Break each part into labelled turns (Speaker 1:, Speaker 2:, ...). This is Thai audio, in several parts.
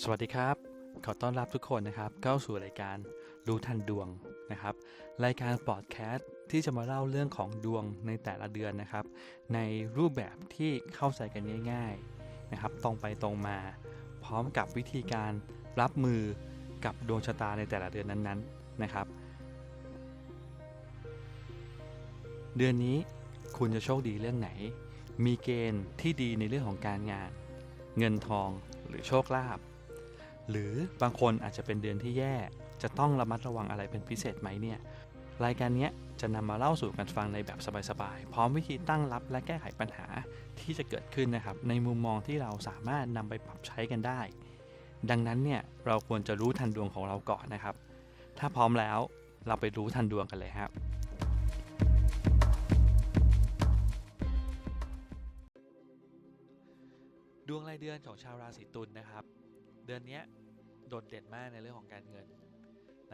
Speaker 1: สวัสดีครับ ขอต้อนรับทุกคนนะครับเข้าสู่รายการรู้ทันดวงนะครับ รายการพอดแคสต์ที่จะมาเล่าเรื่องของดวงในแต่ละเดือนนะครับ ในรูปแบบที่เข้าใจกันง่ายๆนะครับ ตรงไปตรงมา พร้อมกับวิธีการรับมือกับดวงชะตาในแต่ละเดือนนั้นๆนะครับ เดือนนี้คุณจะโชคดีเรื่องไหน มีเกณฑ์ที่ดีในเรื่องของการงาน เงินทองหรือโชคลาภ หรือบางคนอาจจะเป็นเดือนที่แย่ จะต้องระมัดระวังอะไรเป็นพิเศษไหมเนี่ยรายการนี้จะนำมาเล่าสู่กันฟังในแบบสบายๆ พร้อมวิธีตั้งรับและแก้ไขปัญหาที่จะเกิดขึ้นนะครับ ในมุมมองที่เราสามารถนำไปปรับใช้กันได้ ดังนั้นเนี่ยเราควรจะรู้ทันดวงของเราก่อนนะครับ ถ้าพร้อมแล้วเราไปรู้ทันดวงกันเลยครับ ดวงรายเดือนของชาวราศีตุลนะครับ เดือนนี้ โดดเด่นมากในเรื่องของการเงิน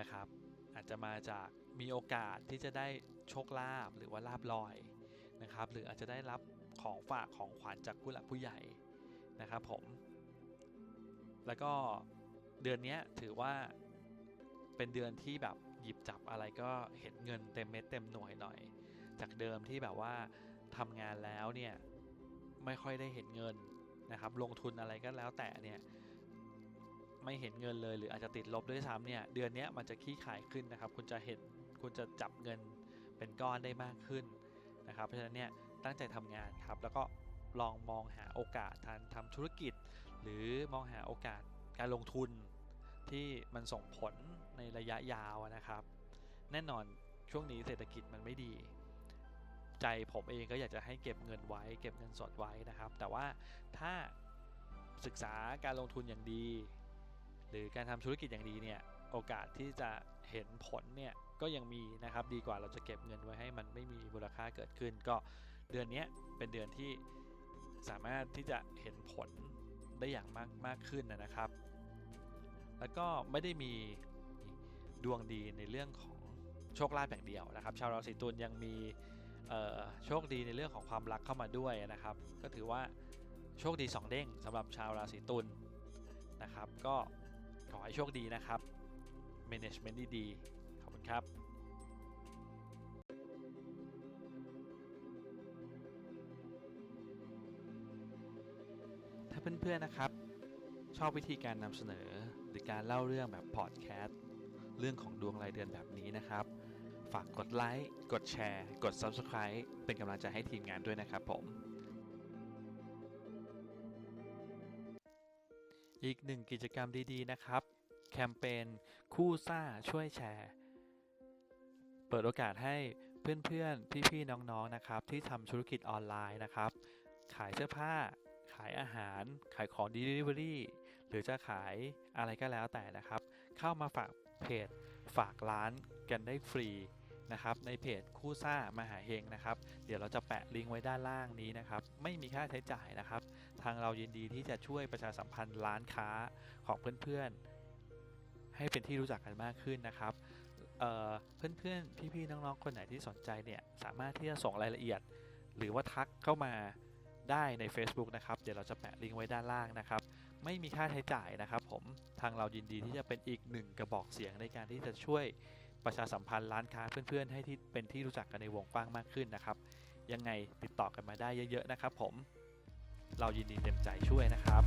Speaker 1: นะครับ อาจจะมาจากมีโอกาสที่จะได้โชคลาภหรือว่าลาบลอยนะครับ หรืออาจจะได้รับของฝากของขวัญจากผู้หลักผู้ใหญ่นะครับผม แล้วก็เดือนนี้ถือว่าเป็นเดือนที่แบบหยิบจับอะไรก็เห็นเงินเต็มเม็ดเต็มหน่วยหน่อย จากเดิมที่แบบว่าทำงานแล้วเนี่ยไม่ค่อยได้เห็นเงินนะครับ ลงทุนอะไรก็แล้วแต่เนี่ย ไม่เห็นเงินเลย หรืออาจจะติดลบด้วยซ้ำเนี่ยเดือนนี้มันจะขี้ขายขึ้นนะครับ คุณจะเห็นคุณจะจับเงินเป็นก้อนได้มากขึ้นนะครับ เพราะฉะนั้นเนี่ยตั้งใจทำงานครับแล้วก็ลองมองหาโอกาสทางทำธุรกิจ หรือมองหาโอกาสการลงทุนที่มันส่งผลในระยะยาวนะครับ แน่นอนช่วงนี้เศรษฐกิจมันไม่ดี ใจผมเองก็อยากจะให้เก็บเงินไว้ เก็บเงินสดไว้นะครับ แต่ว่าถ้าศึกษาการลงทุนอย่างดี หรือการทำธุรกิจอย่างดีเนี่ยโอกาสที่จะเห็นผลเนี่ยก็ยังมีนะครับดีกว่าเราจะเก็บเงินไว้ให้มันไม่มีมูลค่าเกิดขึ้น ก็เดือนนี้เป็นเดือนที่สามารถที่จะเห็นผลได้อย่างมากมากขึ้นนะครับ แล้วก็ไม่ได้มีดวงดีในเรื่องของโชคลาภอย่างเดียวนะครับ ชาวราศีตุลยังมีโชคดีในเรื่องของความรักเข้ามาด้วยนะครับ ก็ถือว่าโชคดี 2 เด้งสำหรับชาวราศีตุลนะครับ ก็ ขอให้โชคดีนะครับ management ดีๆขอบคุณครับถ้าเพื่อนๆนะครับ ชอบวิธีการนำเสนอหรือการเล่าเรื่องแบบพอดแคสต์เรื่องของดวงรายเดือนแบบนี้นะครับ ฝากกดไลค์ กดแชร์ กด Subscribe เป็นกำลังใจให้ทีมงานด้วยนะครับผม อีกหนึ่งกิจกรรมดีๆนะครับ แคมเปญคู่ซ่าช่วยแชร์ เปิดโอกาสให้เพื่อนๆ พี่ๆ น้องๆ นะครับ ที่ทำธุรกิจออนไลน์นะครับ ขายเสื้อผ้า ขายอาหาร ขายของ Delivery หรือจะขายอะไรก็แล้วแต่นะครับ เข้ามาฝากเพจฝากร้านกันได้ฟรี นะครับในเพจคู่ซ่ามหาเฮงนะครับ เดี๋ยวเราจะแปะลิงก์ไว้ด้านล่างนี้นะครับ ไม่มีค่าใช้จ่ายนะครับ ทางเรายินดีที่จะช่วยประชาสัมพันธ์ร้านค้าของเพื่อนๆ ให้เป็นที่รู้จักกันมากขึ้นนะครับเเพื่อนๆ พี่ๆ น้องๆ คนไหนที่สนใจเนี่ยสามารถที่จะส่งรายละเอียด หรือว่าทักเข้ามาได้ใน Facebook นะครับ เดี๋ยวเราจะแปะลิงก์ไว้ด้านล่างนะครับ ไม่มีค่าใช้จ่ายนะครับผม ทางเรายินดีที่จะเป็นอีกหนึ่งกระบอกเสียงในการที่จะช่วย ประชาสัมพันธ์ร้านค้าเพื่อนๆ ให้ที่เป็นที่รู้จักกันในวงกว้างมากขึ้นนะครับ ยังไงติดต่อกันมาได้เยอะๆนะครับผม เรายินดีเต็มใจช่วยนะครับ